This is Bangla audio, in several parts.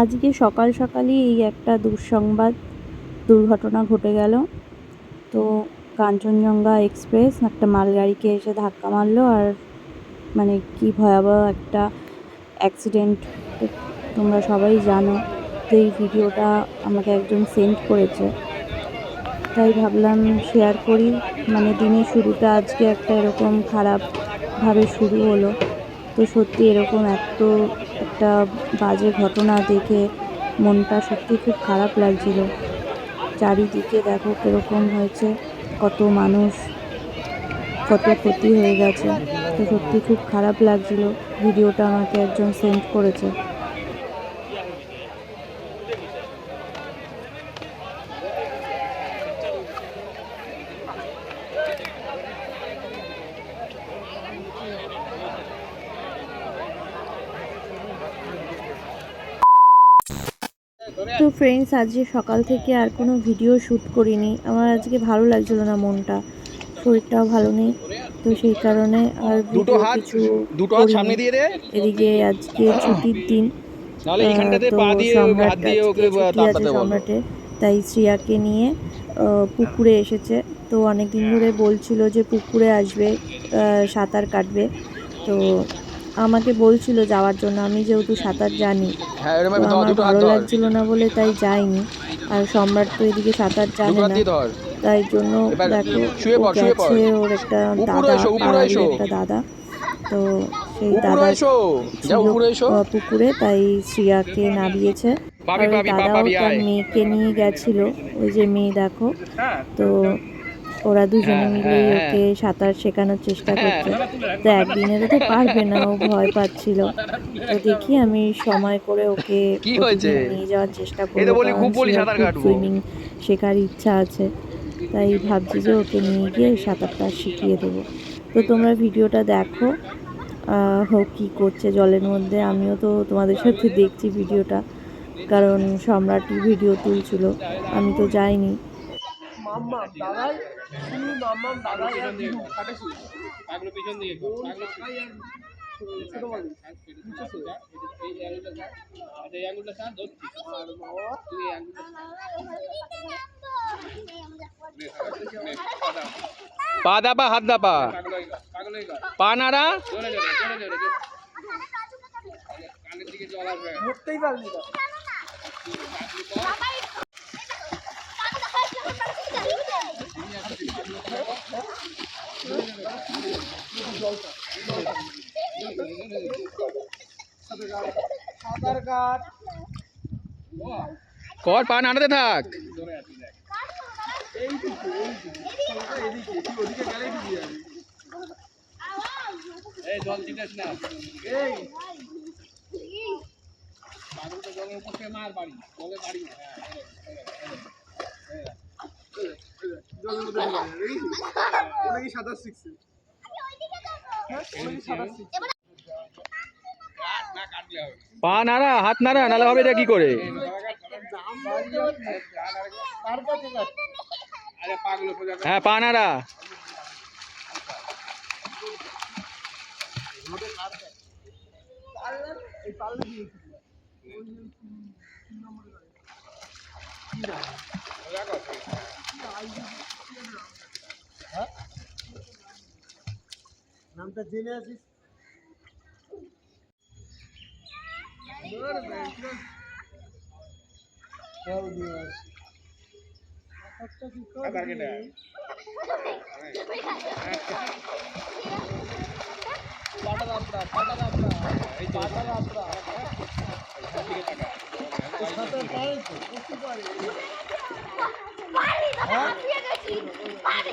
আজকে সকাল সকালই এই একটা দুঃসংবাদ দুর্ঘটনা ঘটে গেল। তো কাঞ্চনজঙ্ঘা এক্সপ্রেস একটা মালগাড়িকে এসে ধাক্কা মারলো আর মানে কি ভয়াবহ একটা অ্যাক্সিডেন্ট। তোমরা সবাই জানো তো এই ভিডিওটা আমাকে একজন সেন্ড করেছে। তাই ভাবলাম শেয়ার করি। মানে দিনের শুরুটা আজকে একটা এরকম খারাপভাবে শুরু হলো। তো সত্যি এরকম এত একটা বাজে ঘটনা দেখে মনটা সত্যি খুব খারাপ লাগছিল। চারিদিকে দেখো কীরকম হয়েছে, কত মানুষ, কত ক্ষতি হয়ে গেছে। তো সত্যি খুব খারাপ লাগছিল। ভিডিওটা আমাকে একজন সেন্ড করেছে। ফ্রেন্ডস আজকে সকাল থেকে আর কোনো ভিডিও শ্যুট করিনি। আমার আজকে ভালো লাগছিল না মনটা। শরীরটাও ভালো নেই তো সেই কারণে আর দুটো হাত দুটো হাত সামনে দিয়ে দে। এদিকে আজকে ছুটির দিন আহ, এইখানটাতে পা দিয়ে হাত দিয়ে ওকে বলো। তাই শ্রিয়াকে নিয়ে পুকুরে এসেছে। তো অনেক দিন ধরে বলছিল যে পুকুরে আসবে সাঁতার কাটবে। তো আমাকে বলছিল যাওয়ার জন্য আমি যেহেতু সাঁতার জানি হ্যাঁ তো আমার ভালো লাগছিল না বলে তাই যাইনি। আর সম্রাট তো এদিকে সাঁতার জানে না তাই জন্য দেখো শুয়ে ও পড়, শুয়ে পড়। গেছে ওর একটা দাদা। একটা দাদা তো সেই দাদা পুকুরে তাই শ্রিয়াকে নামিয়েছে দাদাও তার মেয়েকে নিয়ে গেছিল ওই যে মেয়ে দেখো তো ওরা দুজনে হ্যাঁ, মিলে হ্যাঁ, ওকে সাঁতার শেখানোর চেষ্টা হ্যাঁ। করছে। তো একদিনে তো পারবে না ও ভয় পাচ্ছিল। তো দেখি আমি সময় করে ওকে? নিয়ে যাওয়ার চেষ্টা করব। সুইমিং শেখার ইচ্ছা আছে। তাই ভাবছি যে ওকে নিয়ে গিয়ে সাঁতারটা শিখিয়ে দেবো। তো তোমরা ভিডিওটা দেখো ও কী করছে জলের মধ্যে। আমিও তো তোমাদের সাথে দেখছি ভিডিওটা কারণ সম্রাটই ভিডিও তুলছিল। আমি তো যাইনি। মাম্মাম দাদাই তুমি মাম্মাম দাদাই আর দিদু। পাগলো পিছন দিকে পাগলো ছোট মানুষ এই আঙুলটা ছাড়, আচ্ছা, এই আঙুলটা। আর বাবা তুই এই আঙুলটা পা দাপা হাত দাপা। পা নাড়া। কানের দিকে জল আসবে। পাগলটা জলের উপর থেকে। মার বাড়ি, জলে বাড়ি হ্যাঁ, জলের মধ্যে ঢুকে যাবে, দেখেছিস? ও নাকি সাঁতার শিখছে হ্যাঁ। পা নাড়া হাত নাড়া নাহলে হবে এটা কি করে। হ্যাঁ পা নাড়া এই পারলে দিয়ে সোজা কর। নামটা জেনে আছিস পারে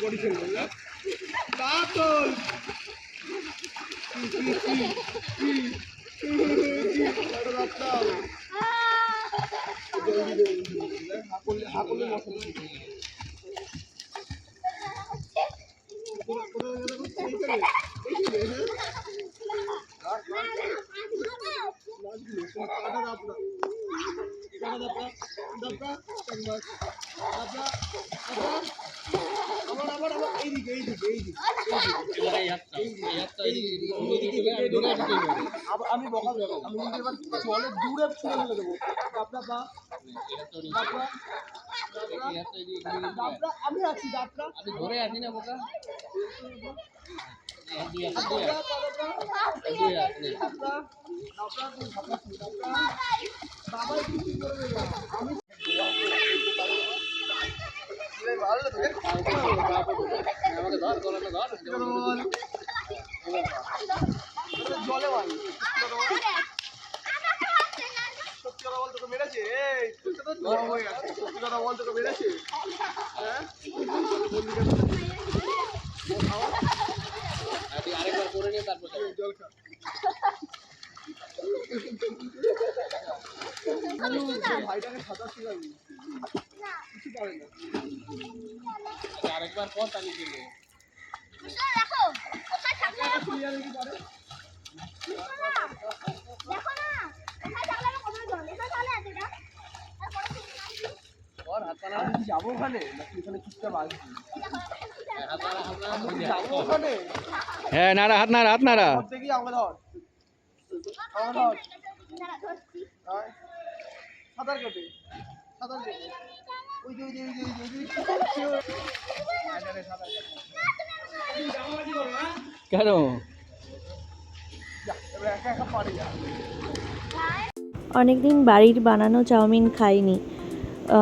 বডি ফেলবে চল কি কি কি কি কি এটা রাস্তা জলদি জলদি হাকলে মশলা কোথায় আমি বকা আমি জলে দূরে ছুঁড়ে ফেলে দেবো। দাপড়া পা দাপড়া দাপড়া আমি আছি দাপড়া আমি ধরে আছি না বোকা? আমি জলে বল সত্যি মেরেছে তো জল হয়ে সত্যি কথা বল তোকে হ্যাঁ আরেকবার করে নিয়ে তারপর জল খা আরেকবার পর তালি দিয়ে দেখো কোথায় থাকলে ক্লিয়ার কি পারে দেখো না কোথায় থাকলে আমি কবে জল এসে চলে আছে এটা আর হাত যাব ওখানে নাকি ওখানে চুপচাপ আসবি হ্যাঁ নাড়া হাত নাড়া হাত নাড়া। ধর দেখি আমাকে ধর আমাকে ধর দাঁড়া, ধরছি। আয়। কেন? যা এবার একা একা পারি যা অনেক দিন বাড়ির বানানো চাউমিন খাইনি।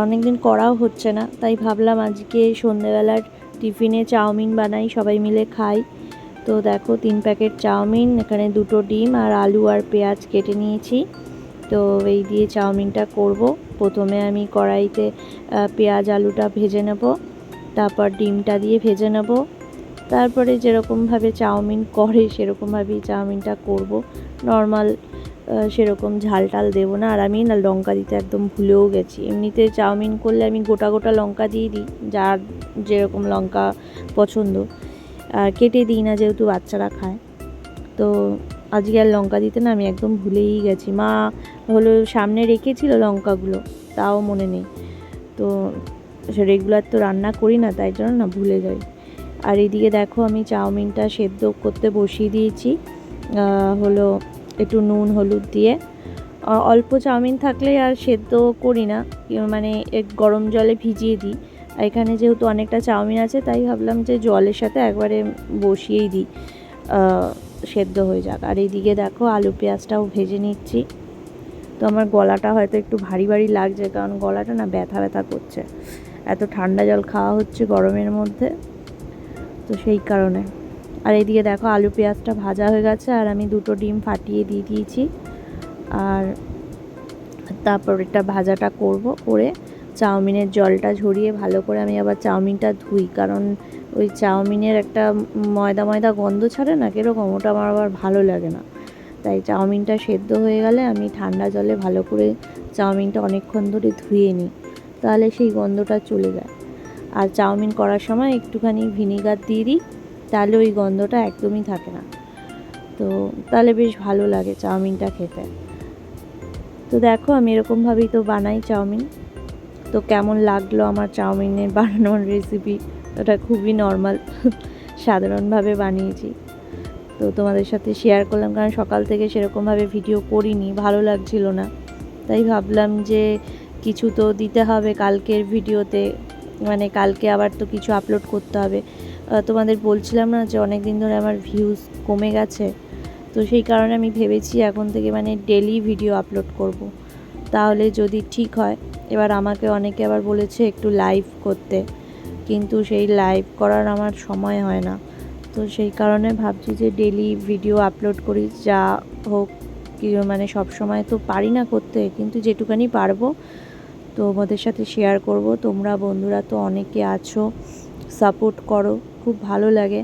অনেক দিন করাও হচ্ছে না, তাই ভাবলাম আজকে সন্ধেবেলার টিফিনে চাউমিন বানাই, সবাই মিলে খাই। তো দেখো তিন প্যাকেট চাউমিন, এখানে দুটো ডিম আর আলু আর পেঁয়াজ কেটে নিয়েছি। তো এই দিয়ে চাউমিনটা করব। প্রথমে আমি কড়াইতে পেঁয়াজ আলুটা ভেজে নেব, তারপর ডিমটা দিয়ে ভেজে নেব। তারপরে যেরকমভাবে চাউমিন করে, সেরকমভাবেই চাউমিনটা করব। নর্মাল সেরকম ঝাল টাল দেবো না। আর আমি না লঙ্কা দিতে একদম ভুলেও গেছি। এমনিতে চাউমিন করলে আমি গোটা গোটা লঙ্কা দিয়ে দিই, যার যেরকম লঙ্কা পছন্দ। আর কেটে দিই না যেহেতু বাচ্চারা খায়। তো আজকে আর লঙ্কা দিতে না আমি একদম ভুলেই গেছি। মা হলো সামনে রেখেছিল লঙ্কাগুলো, তাও মনে নেই। তো রেগুলার তো রান্না করি না, তাই জন্য না ভুলে যাই। আর এদিকে দেখো আমি চাউমিনটা সেদ্ধ করতে বসিয়ে দিয়েছি। হলো একটু নুন, হলুদ দিয়ে। অল্প চাউমিন থাকলে আর সেদ্ধ করি না। মানে গরম জলে ভিজিয়ে দিই। এখানে যেহেতু অনেকটা চাউমিন আছে, তাই ভাবলাম যে জলের সাথে একবারে বসিয়েই দিই। সেদ্ধ হয়ে যাক। আর এইদিকে দেখো আলু পেঁয়াজটাও ভেজে নিচ্ছি। তো আমার গলাটা হয়তো একটু ভারী ভারী লাগছে, কারণ গলাটা না ব্যথা ব্যথা করছে। এত ঠান্ডা জল খাওয়া হচ্ছে গরমের মধ্যে, তো সেই কারণে। আর এইদিকে দেখো আলু পেঁয়াজটা ভাজা হয়ে গেছে, আর আমি দুটো ডিম ফাটিয়ে দিয়ে দিয়েছি। আর তারপর এটা ভাজাটা করব, করে চাউমিনের জলটা ঝরিয়ে ভালো করে আমি আবার চাউমিনটা ধুই। কারণ ওই চাউমিনের একটা ময়দা ময়দা গন্ধ ছাড়ে না, কীরকম? ওটা আমার আবার ভালো লাগে না। তাই চাউমিনটা সেদ্ধ হয়ে গেলে আমি ঠান্ডা জলে ভালো করে চাউমিনটা অনেকক্ষণ ধরে ধুয়ে নিই, তাহলে সেই গন্ধটা চলে যায়। আর চাউমিন করার সময় একটুখানি ভিনিগার দিয়ে দিই, তাহলে ওই গন্ধটা একদমই থাকে না। তো তাহলে বেশ ভালো লাগে চাউমিনটা খেতে। তো দেখো আমি এরকমভাবেই তো বানাই চাউমিন। তো কেমন লাগল আমার চাউমিনের বানানোর রেসিপি ওটা খুবই নর্মাল সাধারণভাবে বানিয়েছি। তো তোমাদের সাথে শেয়ার করলাম, কারণ সকাল থেকে সেরকমভাবে ভিডিও করিনি, ভালো লাগছিল না। তাই ভাবলাম যে কিছু তো দিতে হবে কালকের ভিডিওতে মানে কালকে আবার তো কিছু আপলোড করতে হবে। তোমাদের বলছিলাম না যে অনেক দিন ধরে আমার ভিউজ কমে গেছে, তো সেই কারণে আমি ভেবেছি এখন থেকে মানে ডেলি ভিডিও আপলোড করব। তাহলে যদি ঠিক হয়, এবার আমাকে অনেকে আবার বলেছে একটু লাইভ করতে। কিন্তু সেই লাইভ করার আমার সময় হয় না। তো সেই কারণে ভাবছি যে ডেলি ভিডিও আপলোড করি, যা হোক মানে সব সময় তো পারি না করতে, কিন্তু যেটুকানি পারব তোমাদের সাথে শেয়ার করব। তোমরা বন্ধুরা তো অনেকে আছো সাপোর্ট করো, খুব ভালো লাগে।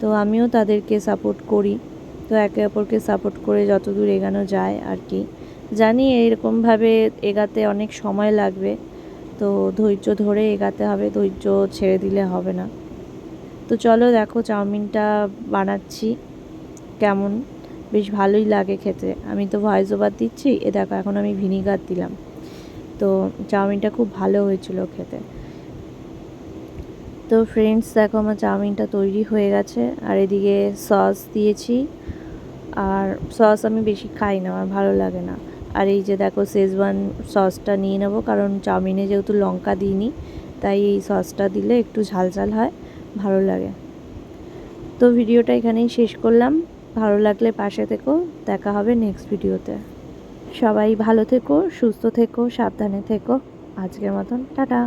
তো আমিও তাদেরকে সাপোর্ট করি। তো একে অপরকে সাপোর্ট করে যতদূর এগানো যায় আর কি। জানি এরকমভাবে এগাতে অনেক সময় লাগবে। তো ধৈর্য ধরে এগাতে হবে, ধৈর্য ছেড়ে দিলে হবে না। তো চলো দেখো চাউমিনটা বানাচ্ছি। কেমন? বেশ ভালোই লাগে খেতে। আমি তো ভয়েস ওভার দিচ্ছি, এ দেখো এখন আমি ভিনিগার দিলাম। তো চাউমিনটা খুব ভালো হয়েছিল খেতে। তো ফ্রেন্ডস দেখো আমার চাউমিনটা তৈরি হয়ে গেছে। আর এদিকে সস দিয়েছি। আর সস আমি বেশি খাই না, আমার ভালো লাগে না। আর এই যে দেখো শেজওয়ান সসটা নিয়ে নেব, কারণ চাউমিনে যেহেতু লঙ্কা দিইনি, তাই এই সসটা দিলে একটু ঝাল ঝাল হয়, ভালো লাগে। তো ভিডিওটা এখানেই শেষ করলাম, ভালো লাগলে পাশে থেকো, দেখা হবে নেক্সট ভিডিওতে। সবাই ভালো থেকো, সুস্থ থেকো, সাবধানে থেকো, আজকের মতন, টাটা।